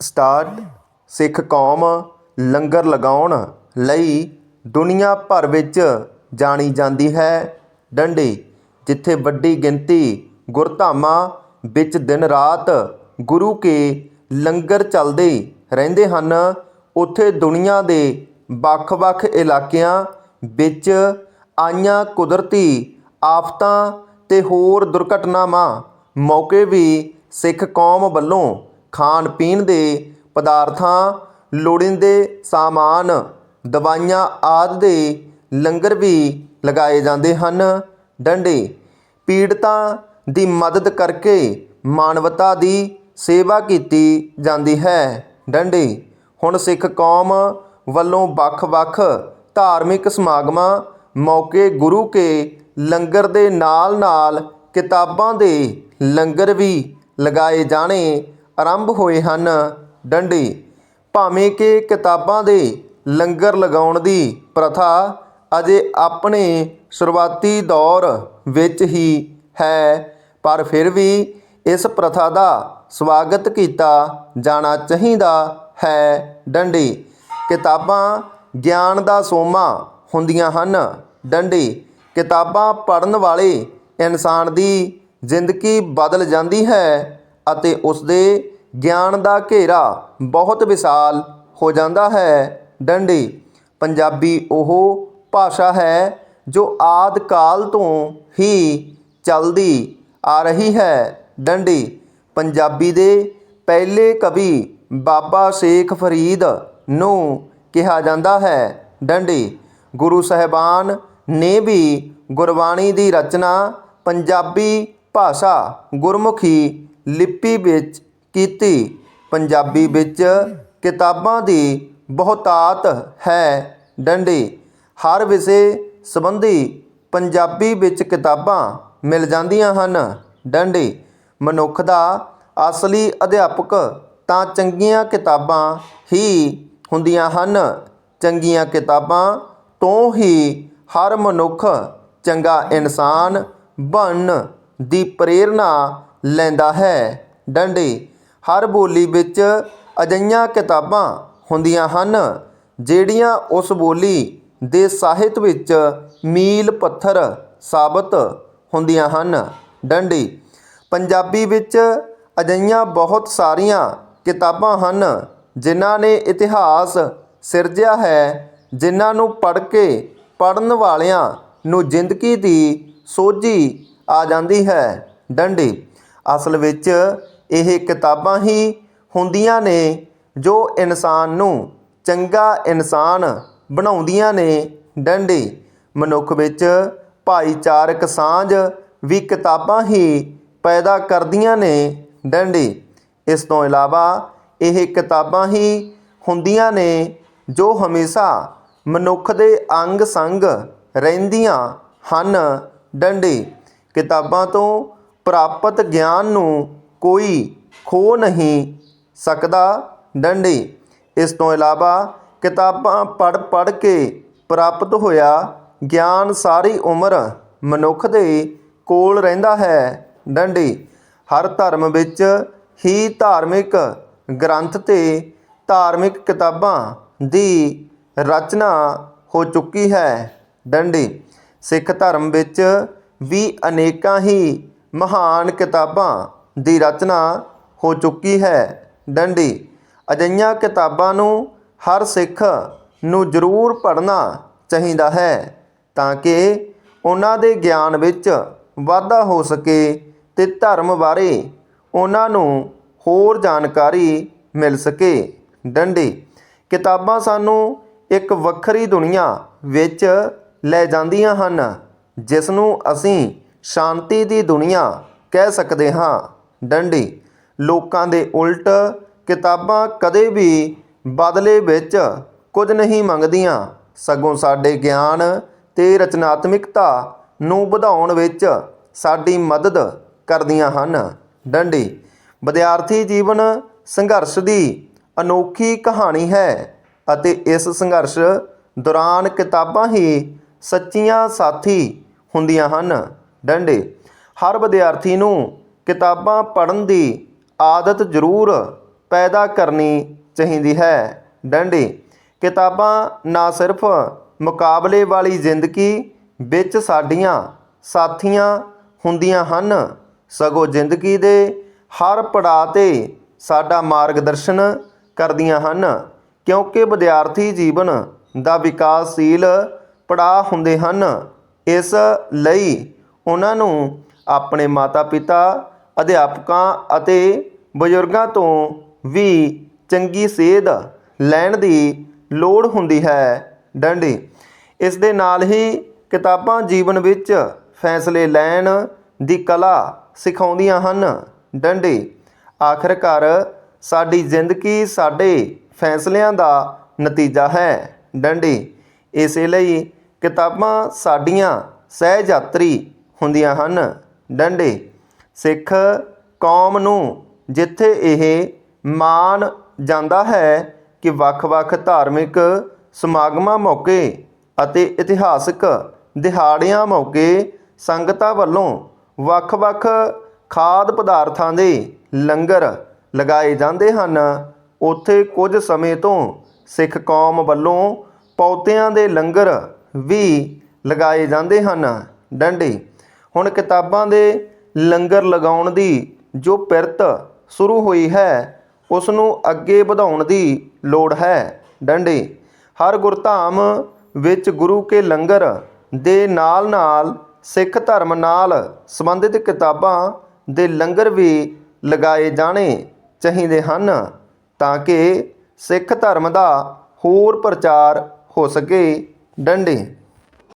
Start ਸਿੱਖ ਕੌਮ, ਲੰਗਰ ਲਗਾਉਣ ਲਈ ਦੁਨੀਆ ਭਰ ਵਿੱਚ ਜਾਣੀ ਜਾਂਦੀ ਹੈ। ਡੰਡੀ, ਜਿੱਥੇ ਵੱਡੀ ਗਿਣਤੀ ਗੁਰਧਾਮਾਂ ਵਿੱਚ ਦਿਨ ਰਾਤ ਗੁਰੂ ਕੇ ਲੰਗਰ ਚੱਲਦੇ ਰਹਿੰਦੇ ਹਨ, ਉੱਥੇ ਦੁਨੀਆ ਦੇ ਵੱਖ-ਵੱਖ ਇਲਾਕਿਆਂ ਵਿੱਚ ਆਈਆਂ ਕੁਦਰਤੀ ਆਫਤਾਂ ਤੇ ਹੋਰ ਦੁਰਘਟਨਾਵਾਂ ਮੌਕੇ ਵੀ ਸਿੱਖ ਕੌਮ ਵੱਲੋਂ ਖਾਣ ਪੀਣ ਦੇ ਪਦਾਰਥਾਂ, ਲੋੜੀਂਦੇ ਸਾਮਾਨ, ਦਵਾਈਆਂ ਆਦਿ ਦੇ ਲੰਗਰ ਵੀ ਲਗਾਏ ਜਾਂਦੇ ਹਨ। ਡੰਡੇ, ਪੀੜਤਾਂ ਦੀ ਮਦਦ ਕਰਕੇ ਮਾਨਵਤਾ ਦੀ ਸੇਵਾ ਕੀਤੀ ਜਾਂਦੀ ਹੈ। ਡੰਡੇ, ਹੁਣ ਸਿੱਖ ਕੌਮ ਵੱਲੋਂ ਵੱਖ-ਵੱਖ ਧਾਰਮਿਕ ਸਮਾਗਮਾਂ, ਮੌਕੇ ਗੁਰੂ ਕੇ ਲੰਗਰ ਦੇ ਨਾਲ-ਨਾਲ ਕਿਤਾਬਾਂ ਦੇ ਲੰਗਰ ਵੀ ਲਗਾਏ ਜਾਣੇ ਆਰੰਭ ਹੋਏ ਹਨ। ਡੰਡੀ, ਭਾਵੇਂ ਕਿ ਕਿਤਾਬਾਂ ਦੇ ਲੰਗਰ ਲਗਾਉਣ ਦੀ ਪ੍ਰਥਾ ਅਜੇ ਆਪਣੇ ਸ਼ੁਰੂਆਤੀ ਦੌਰ ਵਿੱਚ ਹੀ ਹੈ, ਪਰ ਫਿਰ ਵੀ ਇਸ ਪ੍ਰਥਾ ਦਾ ਸਵਾਗਤ ਕੀਤਾ ਜਾਣਾ ਚਾਹੀਦਾ ਹੈ। ਡੰਡੀ, ਕਿਤਾਬਾਂ ਗਿਆਨ ਦਾ ਸੋਮਾ ਹੁੰਦੀਆਂ ਹਨ। ਡੰਡੀ, ਕਿਤਾਬਾਂ ਪੜ੍ਹਨ ਵਾਲੇ ਇਨਸਾਨ ਦੀ ਜ਼ਿੰਦਗੀ ਬਦਲ ਜਾਂਦੀ ਹੈ। ਅਤੇ ਉਸ ਦੇ ਗਿਆਨ ਦਾ ਘੇਰਾ ਬਹੁਤ ਵਿਸ਼ਾਲ ਹੋ ਜਾਂਦਾ ਹੈ। ਡੰਡੀ, ਪੰਜਾਬੀ ਉਹ ਭਾਸ਼ਾ ਹੈ ਜੋ ਆਦਿ ਕਾਲ ਤੋਂ ਹੀ ਚੱਲਦੀ ਆ ਰਹੀ ਹੈ। ਡੰਡੀ, ਪੰਜਾਬੀ ਦੇ ਪਹਿਲੇ ਕਵੀ ਬਾਬਾ ਸ਼ੇਖ ਫਰੀਦ ਨੂੰ ਕਿਹਾ ਜਾਂਦਾ ਹੈ। ਡੰਡੀ, ਗੁਰੂ ਸਾਹਿਬਾਨ ਨੇ ਵੀ ਗੁਰਬਾਣੀ ਦੀ ਰਚਨਾ ਪੰਜਾਬੀ ਭਾਸ਼ਾ ਗੁਰਮੁਖੀ ਲਿਪੀ ਵਿੱਚ ਕੀਤੀ। ਪੰਜਾਬੀ ਵਿੱਚ ਕਿਤਾਬਾਂ ਦੀ ਬਹੁਤਾਤ ਹੈ ਡੰਡੀ। ਹਰ ਵਿਸ਼ੇ ਸੰਬੰਧੀ ਪੰਜਾਬੀ ਵਿੱਚ ਕਿਤਾਬਾਂ ਮਿਲ ਜਾਂਦੀਆਂ ਹਨ। ਡੰਡੀ, ਮਨੁੱਖ ਦਾ ਅਸਲੀ ਅਧਿਆਪਕ ਤਾਂ ਚੰਗੀਆਂ ਕਿਤਾਬਾਂ ਹੀ ਹੁੰਦੀਆਂ ਹਨ। ਚੰਗੀਆਂ ਕਿਤਾਬਾਂ ਤੋਂ ਹੀ ਹਰ ਮਨੁੱਖ ਚੰਗਾ ਇਨਸਾਨ ਬਣਨ ਦੀ ਪ੍ਰੇਰਣਾ ਲੈਂਦਾ ਹੈ। ਡੰਡੀ। ਹਰ ਬੋਲੀ ਵਿੱਚ ਅਜਿਹੀਆਂ ਕਿਤਾਬਾਂ ਹੁੰਦੀਆਂ ਹਨ, ਜਿਹੜੀਆਂ ਉਸ ਬੋਲੀ ਦੇ ਸਾਹਿਤ ਵਿੱਚ ਮੀਲ ਪੱਥਰ ਸਾਬਤ ਹੁੰਦੀਆਂ ਹਨ। ਡੰਡੀ। ਪੰਜਾਬੀ ਵਿੱਚ ਅਜਿਹੀਆਂ ਬਹੁਤ ਸਾਰੀਆਂ ਕਿਤਾਬਾਂ ਹਨ, ਜਿਨ੍ਹਾਂ ਨੇ ਇਤਿਹਾਸ ਸਿਰਜਿਆ ਹੈ, ਜਿਨ੍ਹਾਂ ਨੂੰ ਪੜ੍ਹ ਕੇ ਪੜ੍ਹਨ ਵਾਲਿਆਂ ਨੂੰ ਜ਼ਿੰਦਗੀ ਦੀ ਸੋਝੀ ਆ ਜਾਂਦੀ ਹੈ। ਡੰਡੀ। ਅਸਲ ਵਿੱਚ ਇਹ ਕਿਤਾਬਾਂ ਹੀ ਹੁੰਦੀਆਂ ਨੇ ਜੋ ਇਨਸਾਨ ਨੂੰ ਚੰਗਾ ਇਨਸਾਨ ਬਣਾਉਂਦੀਆਂ ਨੇ। ਡੰਡੀ, ਮਨੁੱਖ ਵਿੱਚ ਭਾਈਚਾਰਕ ਸਾਂਝ ਵੀ ਕਿਤਾਬਾਂ ਹੀ ਪੈਦਾ ਕਰਦੀਆਂ ਨੇ। ਡੰਡੀ, ਇਸ ਤੋਂ ਇਲਾਵਾ ਇਹ ਕਿਤਾਬਾਂ ਹੀ ਹੁੰਦੀਆਂ ਨੇ ਜੋ ਹਮੇਸ਼ਾ ਮਨੁੱਖ ਦੇ ਅੰਗ ਸੰਗ ਰਹਿੰਦੀਆਂ ਹਨ। ਡੰਡੀ, ਕਿਤਾਬਾਂ ਤੋਂ ਪ੍ਰਾਪਤ ਗਿਆਨ ਨੂੰ ਕੋਈ ਖੋ ਨਹੀਂ ਸਕਦਾ। ਡੰਡੀ, ਇਸ ਤੋਂ ਇਲਾਵਾ ਕਿਤਾਬਾਂ ਪੜ੍ਹ ਪੜ੍ਹ ਕੇ ਪ੍ਰਾਪਤ ਹੋਇਆ ਗਿਆਨ ਸਾਰੀ ਉਮਰ ਮਨੁੱਖ ਦੇ ਕੋਲ ਰਹਿੰਦਾ ਹੈ। ਡੰਡੀ, ਹਰ ਧਰਮ ਵਿੱਚ ਹੀ ਧਾਰਮਿਕ ਗ੍ਰੰਥ ਤੇ ਧਾਰਮਿਕ ਕਿਤਾਬਾਂ ਦੀ ਰਚਨਾ ਹੋ ਚੁੱਕੀ ਹੈ। ਡੰਡੀ, ਸਿੱਖ ਧਰਮ ਵਿੱਚ ਵੀ ਅਨੇਕਾਂ ਹੀ ਮਹਾਨ ਕਿਤਾਬਾਂ ਦੀ ਰਚਨਾ ਹੋ ਚੁੱਕੀ ਹੈ। ਡੰਡੀ, ਅਜਿਹੀਆਂ ਕਿਤਾਬਾਂ ਨੂੰ ਹਰ ਸਿੱਖ ਨੂੰ ਜ਼ਰੂਰ ਪੜ੍ਹਨਾ ਚਾਹੀਦਾ ਹੈ ਤਾਂ ਕਿ ਉਹਨਾਂ ਦੇ ਗਿਆਨ ਵਿੱਚ ਵਾਧਾ ਹੋ ਸਕੇ ਤੇ ਧਰਮ ਬਾਰੇ ਉਹਨਾਂ ਨੂੰ ਹੋਰ ਜਾਣਕਾਰੀ ਮਿਲ ਸਕੇ। ਡੰਡੀ, ਕਿਤਾਬਾਂ ਸਾਨੂੰ ਇੱਕ ਵੱਖਰੀ ਦੁਨੀਆ ਵਿੱਚ ਲੈ ਜਾਂਦੀਆਂ ਹਨ, ਜਿਸ ਨੂੰ ਅਸੀਂ ਸ਼ਾਂਤੀ ਦੀ ਦੁਨੀਆ ਕਹਿ ਸਕਦੇ ਹਾਂ। ਡੰਡੀ, ਲੋਕਾਂ ਦੇ ਉਲਟ ਕਿਤਾਬਾਂ ਕਦੇ ਵੀ ਬਦਲੇ ਵਿੱਚ ਕੁਝ ਨਹੀਂ ਮੰਗਦੀਆਂ। ਸਗੋਂ ਸਾਡੇ ਗਿਆਨ ਤੇ ਰਚਨਾਤਮਿਕਤਾ ਨੂੰ ਵਧਾਉਣ ਵਿੱਚ ਸਾਡੀ ਮਦਦ ਕਰਦੀਆਂ ਹਨ। ਡੰਡੀ, ਵਿਦਿਆਰਥੀ ਜੀਵਨ ਸੰਘਰਸ਼ ਦੀ ਅਨੋਖੀ ਕਹਾਣੀ ਹੈ ਅਤੇ ਇਸ ਸੰਘਰਸ਼ ਦੌਰਾਨ ਕਿਤਾਬਾਂ ਹੀ ਸੱਚੀਆਂ ਸਾਥੀ ਹੁੰਦੀਆਂ ਹਨ। ਡੰਡੇ। ਹਰ ਵਿਦਿਆਰਥੀ ਨੂੰ ਕਿਤਾਬਾਂ ਪੜ੍ਹਨ ਦੀ ਆਦਤ ਜ਼ਰੂਰ ਪੈਦਾ ਕਰਨੀ ਚਾਹੀਦੀ ਹੈ। ਡੰਡੇ। ਕਿਤਾਬਾਂ ਨਾ ਸਿਰਫ ਮੁਕਾਬਲੇ ਵਾਲੀ ਜ਼ਿੰਦਗੀ ਵਿੱਚ ਸਾਡੀਆਂ ਸਾਥੀਆਂ ਹੁੰਦੀਆਂ ਹਨ, ਸਗੋਂ ਜ਼ਿੰਦਗੀ ਦੇ ਹਰ ਪੜਾਅ ਤੇ ਸਾਡਾ ਮਾਰਗਦਰਸ਼ਨ ਕਰਦੀਆਂ ਹਨ, ਕਿਉਂਕਿ ਵਿਦਿਆਰਥੀ ਜੀਵਨ ਦਾ ਵਿਕਾਸਸ਼ੀਲ ਪੜਾਅ ਹੁੰਦੇ ਹਨ। ਇਸ ਲਈ ਉਹਨਾਂ ਨੂੰ ਆਪਣੇ ਮਾਤਾ-ਪਿਤਾ, ਅਧਿਆਪਕਾਂ ਅਤੇ ਬਜ਼ੁਰਗਾਂ ਤੋਂ ਵੀ ਚੰਗੀ ਸੇਧ ਲੈਣ ਦੀ ਲੋੜ ਹੁੰਦੀ ਹੈ। ਡੰਡੀ, ਇਸ ਦੇ ਨਾਲ ਹੀ ਕਿਤਾਬਾਂ ਜੀਵਨ ਵਿੱਚ ਫੈਸਲੇ ਲੈਣ ਦੀ ਕਲਾ ਸਿਖਾਉਂਦੀਆਂ ਹਨ। ਡੰਡੇ, ਆਖਰਕਾਰ ਸਾਡੀ ਜ਼ਿੰਦਗੀ ਸਾਡੇ ਫੈਸਲਿਆਂ ਦਾ ਨਤੀਜਾ ਹੈ। ਡੰਡੀ, ਇਸੇ ਲਈ ਕਿਤਾਬਾਂ ਸਾਡੀਆਂ ਸਹਿਯਾਤਰੀ ਹੁੰਦੀਆਂ ਹਨ। ਡੰਡੇ। ਸਿੱਖ ਕੌਮ ਨੂੰ ਜਿੱਥੇ ਇਹ ਮਾਨ ਜਾਂਦਾ ਹੈ ਕਿ ਵੱਖ-ਵੱਖ ਧਾਰਮਿਕ ਸਮਾਗਮਾਂ ਮੌਕੇ ਅਤੇ ਇਤਿਹਾਸਕ ਦਿਹਾੜਿਆਂ ਮੌਕੇ ਸੰਗਤਾਂ ਵੱਲੋਂ ਵੱਖ-ਵੱਖ ਖਾਦ ਪਦਾਰਥਾਂ ਦੇ ਲੰਗਰ ਲਗਾਏ ਜਾਂਦੇ ਹਨ। ਉੱਥੇ ਕੁਝ ਸਮੇਂ ਤੋਂ ਸਿੱਖ ਕੌਮ ਵੱਲੋਂ ਪੌਤਿਆਂ ਦੇ ਲੰਗਰ ਵੀ ਲਗਾਏ ਜਾਂਦੇ ਹਨ। ਡੰਡੇ। ਹੁਣ ਕਿਤਾਬਾਂ ਦੇ ਲੰਗਰ ਲਗਾਉਣ ਦੀ ਜੋ ਪਿਰਤ ਸ਼ੁਰੂ ਹੋਈ ਹੈ ਉਸ ਨੂੰ ਅੱਗੇ ਵਧਾਉਣ ਦੀ ਲੋੜ ਹੈ। ਡੰਡੇ, ਹਰ ਗੁਰਧਾਮ ਵਿੱਚ ਗੁਰੂ ਕੇ ਲੰਗਰ ਦੇ ਨਾਲ-ਨਾਲ ਸਿੱਖ ਧਰਮ ਨਾਲ ਸੰਬੰਧਿਤ ਕਿਤਾਬਾਂ ਦੇ ਲੰਗਰ ਵੀ ਲਗਾਏ ਜਾਣੇ ਚਾਹੀਦੇ ਹਨ ਤਾਂ ਕਿ ਸਿੱਖ ਧਰਮ ਦਾ ਹੋਰ ਪ੍ਰਚਾਰ ਹੋ ਸਕੇ। ਡੰਡੇ